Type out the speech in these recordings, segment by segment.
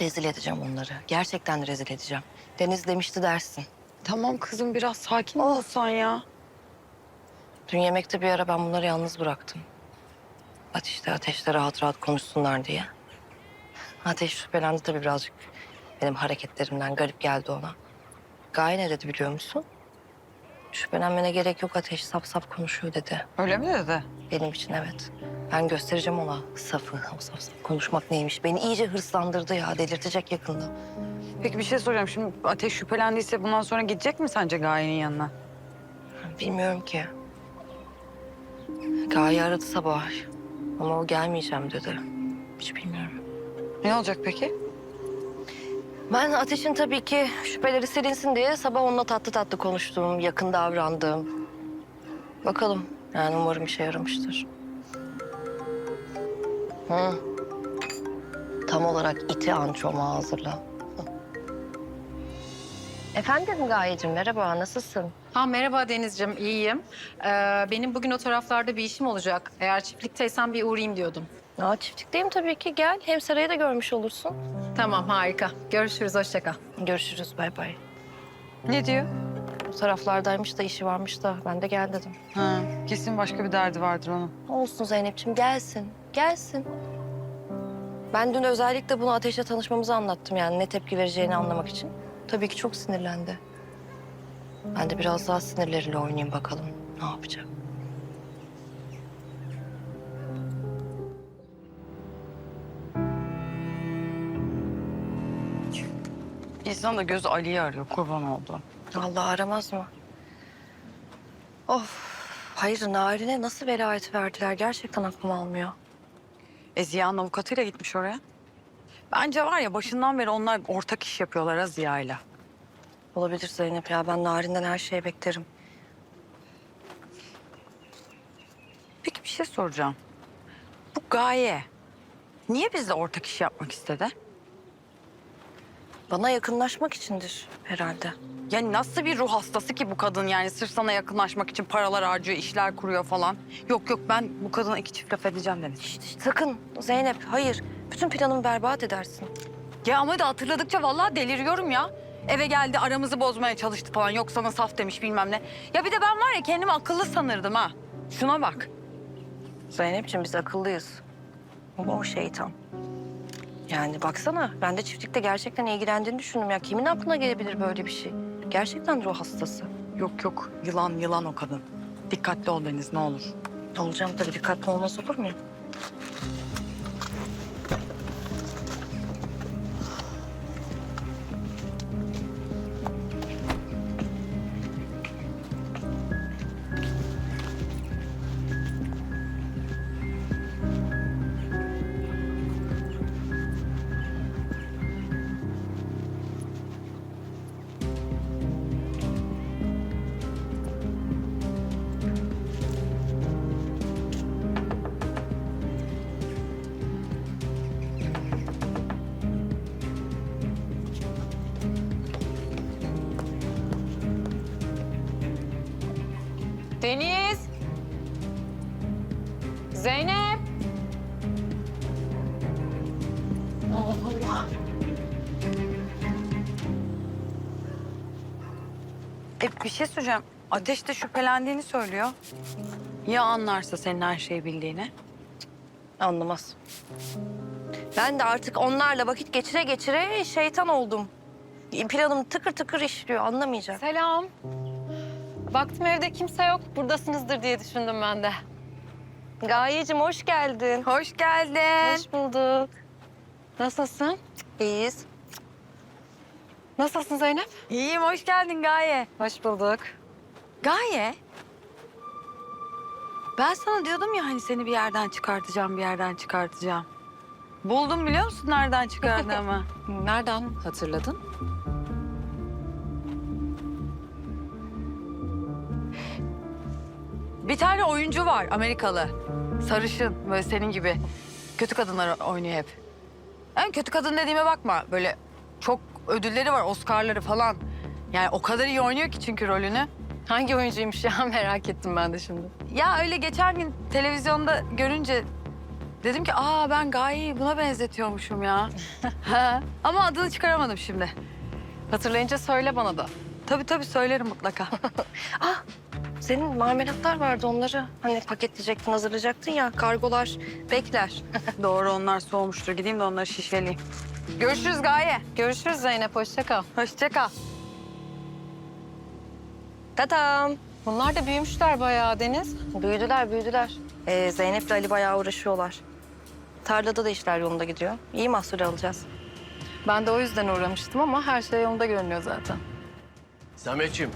Rezil edeceğim onları. Gerçekten rezil edeceğim. Deniz demişti dersin. Tamam kızım biraz sakin olsan ya. Dün yemekte bir ara ben bunları yalnız bıraktım. Ateşte ateşte rahat rahat konuşsunlar diye. Ateş şüphelendi tabii birazcık. Benim hareketlerimden garip geldi ona. Gaye ne dedi biliyor musun? Şüphelenmene gerek yok Ateş sap sap konuşuyor dedi. Öyle mi dedi? Benim için evet. Ben göstereceğim ona safı, o saf saf konuşmak neymiş. Beni iyice hırslandırdı ya, delirtecek yakında. Peki bir şey soracağım. Şimdi Ateş şüphelendiyse bundan sonra gidecek mi sence Gaye'nin yanına? Bilmiyorum ki. Gaye aradı sabah ama o gelmeyeceğim dedi. Hiç bilmiyorum. Ne olacak peki? Ben Ateş'in tabii ki şüpheleri silinsin diye sabah onunla tatlı tatlı konuştum, yakın davrandım. Bakalım. Yani umarım işe yaramıştır. Hı. Tam olarak iti ançoma hazırla. Efendim Gayecim merhaba nasılsın? Ha merhaba Denizciğim, iyiyim. Ee, benim bugün o taraflarda bir işim olacak. Eğer çiftlikteysen bir uğrayayım diyordum. Aa, çiftlikteyim tabii ki gel. Hem sarayı da görmüş olursun. Tamam, harika. Görüşürüz, hoşça kal. Görüşürüz bay bay. Ne diyor? Bu taraflardaymış da işi varmış da ben de gel dedim. Ha, kesin başka bir derdi vardır onun. Olsun Zeynep'ciğim gelsin. Gelsin. Ben dün özellikle bunu Ateş'le tanışmamızı anlattım yani ne tepki vereceğini anlamak için. Tabii ki çok sinirlendi. Ben de biraz daha sinirleriyle oynayayım bakalım ne yapacak. İnsan da gözü Ali'yi arıyor kurban oldu. Allah aramaz mı? Of. Hayır Narin'e nasıl velayet verdiler gerçekten aklım almıyor. E Ziya'nın avukatıyla gitmiş oraya. Bence var ya başından beri onlar ortak iş yapıyorlar ha Ziya'yla. Olabilir Zeynep ya ben Narin'den her şeyi beklerim. Peki bir şey soracağım. Bu Gaye niye bizle ortak iş yapmak istedi? Bana yakınlaşmak içindir herhalde. Yani nasıl bir ruh hastası ki bu kadın yani sırf sana yakınlaşmak için paralar harcıyor, işler kuruyor falan. Yok yok ben bu kadına iki çift laf edeceğim Deniz. Şişt, şişt, sakın Zeynep hayır. Bütün planımı berbat edersin. Ya ama da hatırladıkça vallahi deliriyorum ya. Eve geldi aramızı bozmaya çalıştı falan. Yok sana saf demiş bilmem ne. Ya bir de ben var ya kendimi akıllı sanırdım ha. Şuna bak. Zeynep'ciğim biz akıllıyız. Ama o şeytan. Yani baksana ben de çiftlikte gerçekten ilgilendiğini düşündüm. Ya kimin aklına gelebilir böyle bir şey? Gerçekten ruh hastası. Yok yok yılan yılan o kadın. Dikkatli ol Deniz ne olur. Olacağım tabii dikkatli olmaz olur muyum? Deniz! Zeynep! E bir şey söyleyeceğim. Ateş de şüphelendiğini söylüyor. Ya anlarsa senin her şeyi bildiğini? Anlamaz. Ben de artık onlarla vakit geçire geçire şeytan oldum. Planım tıkır tıkır işliyor anlamayacak. Selam. Baktım evde kimse yok. Buradasınızdır diye düşündüm ben de. Gayecim hoş geldin. Hoş geldin. Hoş bulduk. Nasılsın? İyiyiz. Nasılsın Zeynep? İyiyim, hoş geldin Gaye. Hoş bulduk. Gaye. Ben sana diyordum ya hani seni bir yerden çıkartacağım, bir yerden çıkartacağım. Buldum biliyor musun nereden çıkardığımı? Nereden hatırladın? Bir tane oyuncu var Amerikalı. Sarışın böyle senin gibi. Kötü kadınlar oynuyor hep. En kötü kadın dediğime bakma. Böyle çok ödülleri var, Oscar'ları falan. Yani o kadar iyi oynuyor ki çünkü rolünü. Hangi oyuncuymuş ya merak ettim ben de şimdi. Ya öyle geçen gün televizyonda görünce Dedim ki aa ben Gaye'yi buna benzetiyormuşum ya. Ha, Ama adını çıkaramadım şimdi. Hatırlayınca söyle bana da. Tabii tabii söylerim mutlaka. Senin marmelatlar vardı onları. Hani paketleyecektin, hazırlayacaktın ya. Kargolar bekler. Doğru onlar soğumuştur. Gideyim de onları şişeleyeyim. Görüşürüz Gaye. Görüşürüz Zeynep, hoşça kal. Hoşça kal. Tatam. Bunlar da büyümüşler bayağı Deniz. Büyüdüler, büyüdüler. Ee, Zeynep'le Ali bayağı uğraşıyorlar. Tarlada da işler yolunda gidiyor. İyi mahsul alacağız. Ben de o yüzden uğramıştım ama her şey yolunda görünüyor zaten. Samet'ciğim,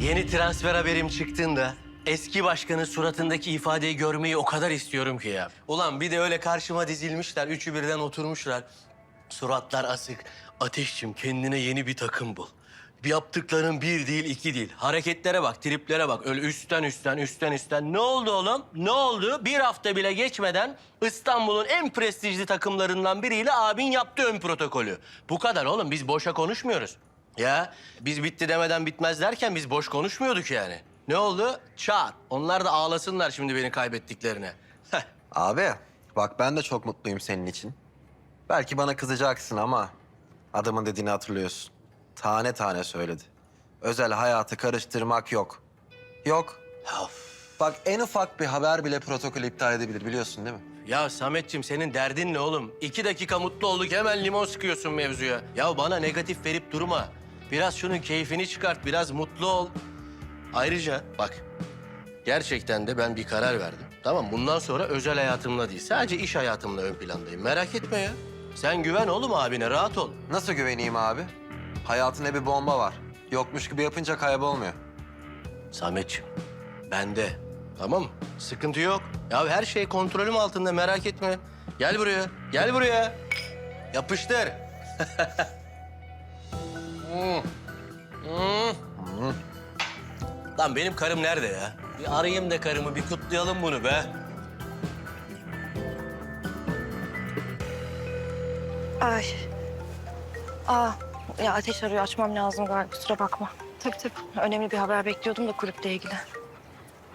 yeni transfer haberim çıktığında eski başkanın suratındaki ifadeyi görmeyi o kadar istiyorum ki ya. Ulan bir de öyle karşıma dizilmişler, üçü birden oturmuşlar. Suratlar asık. Ateşçim kendine yeni bir takım bul. Bir yaptıkların bir değil, iki değil. Hareketlere bak, triplere bak. Öyle üstten üstten, üstten üstten. Ne oldu oğlum? Ne oldu? Bir hafta bile geçmeden İstanbul'un en prestijli takımlarından biriyle abin yaptı ön protokolü. Bu kadar oğlum. Biz boşa konuşmuyoruz. Ya biz bitti demeden bitmez derken biz boş konuşmuyorduk yani. Ne oldu? Çağır. Onlar da ağlasınlar şimdi beni kaybettiklerine. Heh. Abi bak ben de çok mutluyum senin için. Belki bana kızacaksın ama adamın dediğini hatırlıyorsun. Tane tane söyledi. Özel hayatı karıştırmak yok. Yok. Of. Bak en ufak bir haber bile protokolü iptal edebilir biliyorsun değil mi? Ya Sametçim senin derdin ne oğlum? İki dakika mutlu olduk hemen limon sıkıyorsun mevzuya. Ya bana negatif verip durma. Biraz şunun keyfini çıkart, biraz mutlu ol. Ayrıca bak, gerçekten de ben bir karar verdim. Tamam, bundan sonra özel hayatımla değil, sadece iş hayatımla ön plandayım. Merak etme ya. Sen güven oğlum abine, rahat ol. Nasıl güveneyim abi? Hayatında bir bomba var. Yokmuş gibi yapınca kaybolmuyor. Sametçim, bende. Tamam mı? Sıkıntı yok. Ya her şey kontrolüm altında, merak etme. Gel buraya, gel buraya. Yapıştır. Hmm. Hmm. Lan benim karım nerede ya? Bir arayayım da karımı, bir kutlayalım bunu be. Ay. Aa, ya ateş arıyor. Açmam lazım galiba. Kusura bakma. Tabii tabii. Önemli bir haber bekliyordum da kulüple ilgili.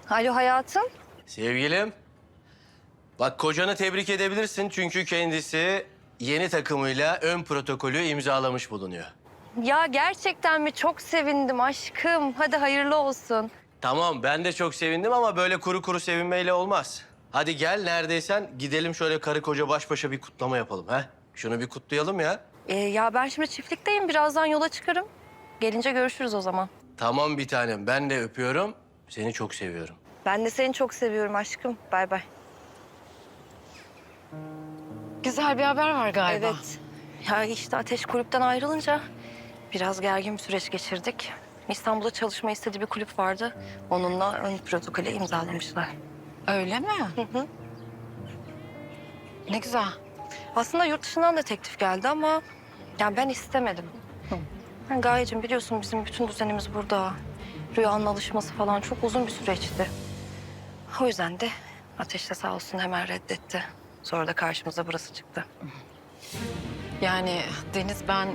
Alo hayatım. Sevgilim, bak kocanı tebrik edebilirsin çünkü kendisi yeni takımıyla ön protokolü imzalamış bulunuyor. Ya gerçekten mi? Çok sevindim aşkım. Hadi hayırlı olsun. Tamam ben de çok sevindim ama böyle kuru kuru sevinmeyle olmaz. Hadi gel neredeysen gidelim şöyle karı koca baş başa bir kutlama yapalım ha. Şunu bir kutlayalım ya. Ee, ya ben şimdi çiftlikteyim. Birazdan yola çıkarım. Gelince görüşürüz o zaman. Tamam bir tanem ben de öpüyorum. Seni çok seviyorum. Ben de seni çok seviyorum aşkım. Bay bay. Güzel bir haber var galiba. Evet. Ya işte Ateş kulüpten ayrılınca biraz gergin bir süreç geçirdik. İstanbul'da çalışma istediği bir kulüp vardı. Onunla ön protokolü imzalamışlar. Öyle mi? hı. Ne güzel. Aslında yurt dışından da teklif geldi ama yani ben istemedim. Yani Gayecim biliyorsun bizim bütün düzenimiz burada. Rüyanın alışması falan çok uzun bir süreçti. O yüzden de Ateş de sağ olsun hemen reddetti. Sonra da karşımıza burası çıktı. Yani Deniz ben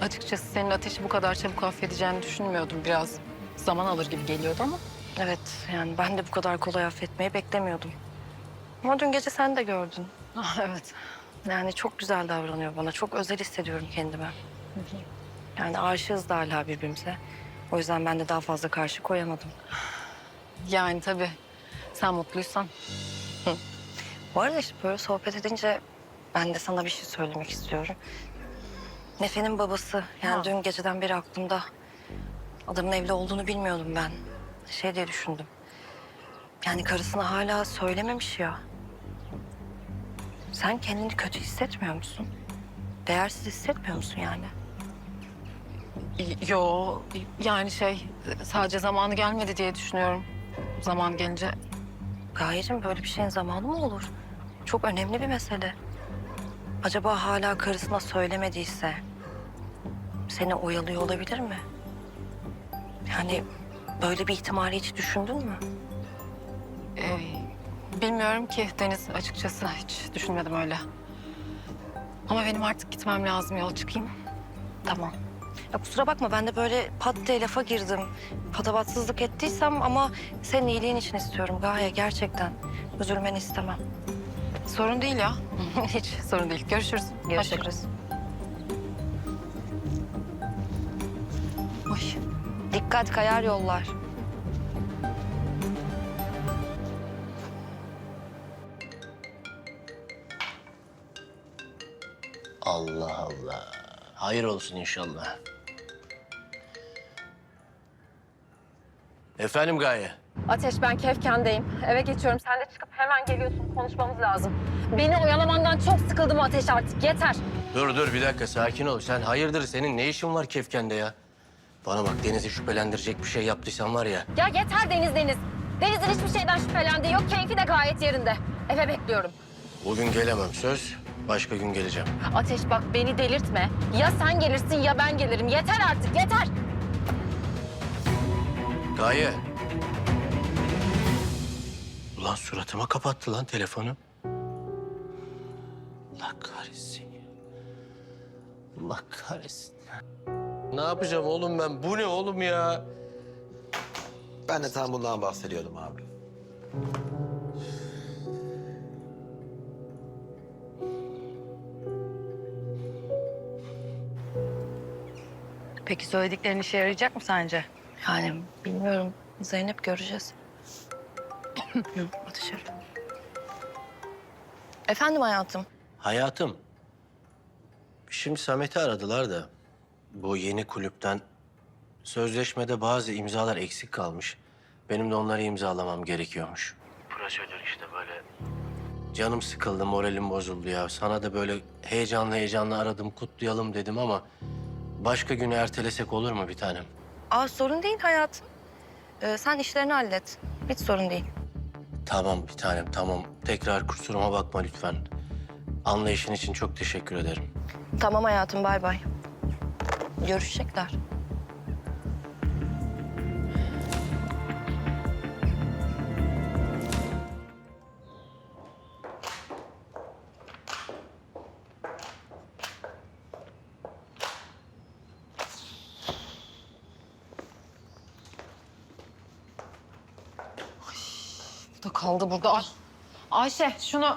açıkçası senin ateşi bu kadar çabuk affedeceğini düşünmüyordum. Biraz zaman alır gibi geliyordu ama. Evet yani ben de bu kadar kolay affetmeyi beklemiyordum. Ama dün gece sen de gördün. Ah, evet. Yani çok güzel davranıyor bana. Çok özel hissediyorum kendime. Yani aşığız da hala birbirimize. O yüzden ben de daha fazla karşı koyamadım. Yani tabii sen mutluysan. Bu arada işte böyle sohbet edince ben de sana bir şey söylemek istiyorum. Nefe'nin babası yani Ha. dün geceden beri aklımda. Adamın evli olduğunu bilmiyordum ben. Şey diye düşündüm. Yani karısına hala söylememiş ya. Sen kendini kötü hissetmiyor musun? Değersiz hissetmiyor musun yani? Yo yani şey sadece zamanı gelmedi diye düşünüyorum. Zaman gelince Gayecim böyle bir şeyin zamanı mı olur? Çok önemli bir mesele. Acaba hala karısına söylemediyse seni oyalıyor olabilir mi? Yani böyle bir ihtimali hiç düşündün mü? e, bilmiyorum ki Deniz açıkçası hiç düşünmedim öyle. Ama benim artık gitmem lazım yol çıkayım. Tamam. Ya kusura bakma ben de böyle pat diye lafa girdim. Patavatsızlık ettiysem ama senin iyiliğin için istiyorum Gaye gerçekten. Üzülmeni istemem. Sorun değil ya. Hiç sorun değil. Görüşürüz. Görüşürüz. Oy. Dikkat kayar yollar. Allah Allah. Hayır olsun inşallah. Efendim Gaye? Ateş ben Kefken'deyim. Eve geçiyorum. Sen de çıkıp hemen geliyorsun. Konuşmamız lazım. Beni oyalamandan çok sıkıldım Ateş artık. Yeter. Dur dur bir dakika sakin ol. Sen hayırdır senin ne işin var Kefken'de ya? Bana bak Deniz'i şüphelendirecek bir şey yaptıysan var ya. Ya yeter Deniz Deniz. Deniz'in hiçbir şeyden şüphelendiği yok. Keyfi de gayet yerinde. Eve bekliyorum. Bugün gelemem söz. Başka gün geleceğim. Ateş bak beni delirtme. Ya sen gelirsin ya ben gelirim. Yeter artık yeter. Gaye. Ulan suratıma kapattı lan telefonu. Allah kahretsin. Allah kahretsin. Ne yapacağım oğlum ben? Bu ne oğlum ya? Ben de tam bundan bahsediyordum abi. Peki söylediklerin işe yarayacak mı sence? Yani bilmiyorum. Zeynep göreceğiz. Dışarı. Efendim hayatım. Hayatım. Şimdi Samet'i aradılar da bu yeni kulüpten sözleşmede bazı imzalar eksik kalmış. Benim de onları imzalamam gerekiyormuş. Prosedür işte böyle. Canım sıkıldı, moralim bozuldu ya. Sana da böyle heyecanlı heyecanlı aradım, kutlayalım dedim ama... ...başka günü ertelesek olur mu bir tanem? Aa sorun değil hayatım. Ee, sen işlerini hallet. Hiç sorun değil. Tamam bir tanem, tamam. Tekrar kusuruma bakma lütfen. Anlayışın için çok teşekkür ederim. Tamam hayatım bay bay. Görüşecekler. Kaldı burada. Ay. Ayşe şunu...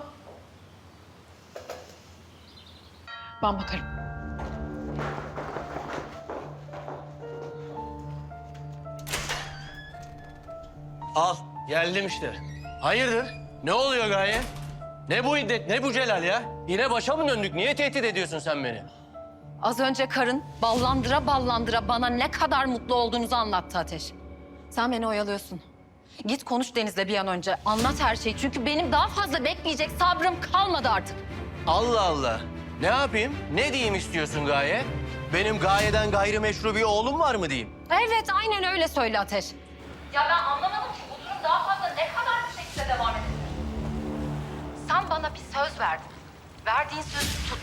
Ben bakarım. Al, geldim işte. Hayırdır? Ne oluyor Gaye? Ne bu iddet, ne bu Celal ya? Yine başa mı döndük? Niye tehdit ediyorsun sen beni? Az önce karın ballandıra ballandıra bana ne kadar mutlu olduğunuzu anlattı Ateş. Sen beni oyalıyorsun. Git konuş Deniz'le bir an önce. Anlat her şeyi. Çünkü benim daha fazla bekleyecek sabrım kalmadı artık. Allah Allah. Ne yapayım? Ne diyeyim istiyorsun Gaye? Benim Gaye'den gayrimeşru bir oğlum var mı diyeyim? Evet, aynen öyle söyle Ateş. Ya ben anlamadım ki bu durum daha fazla ne kadar bu şekilde devam edebilir? Sen bana bir söz verdin. Verdiğin sözü tut.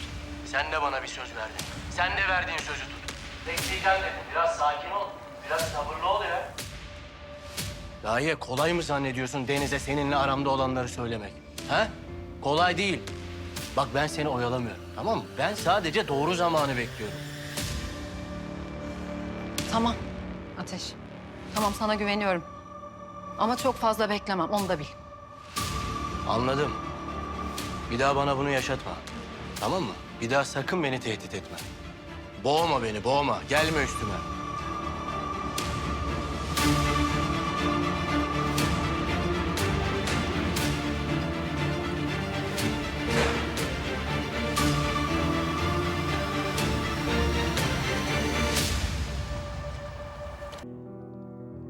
Sen de bana bir söz verdin. Sen de verdiğin sözü tut. Bekleyeceğim dedin. Biraz sakin ol. Biraz sabırlı ol ya. Gaye kolay mı zannediyorsun Deniz'e seninle aramda olanları söylemek? Ha? Kolay değil. Bak ben seni oyalamıyorum tamam mı? Ben sadece doğru zamanı bekliyorum. Tamam Ateş. Tamam sana güveniyorum. Ama çok fazla beklemem, onu da bil. Anladım. Bir daha bana bunu yaşatma. Tamam mı? Bir daha sakın beni tehdit etme. Boğma beni, boğma. Gelme üstüme.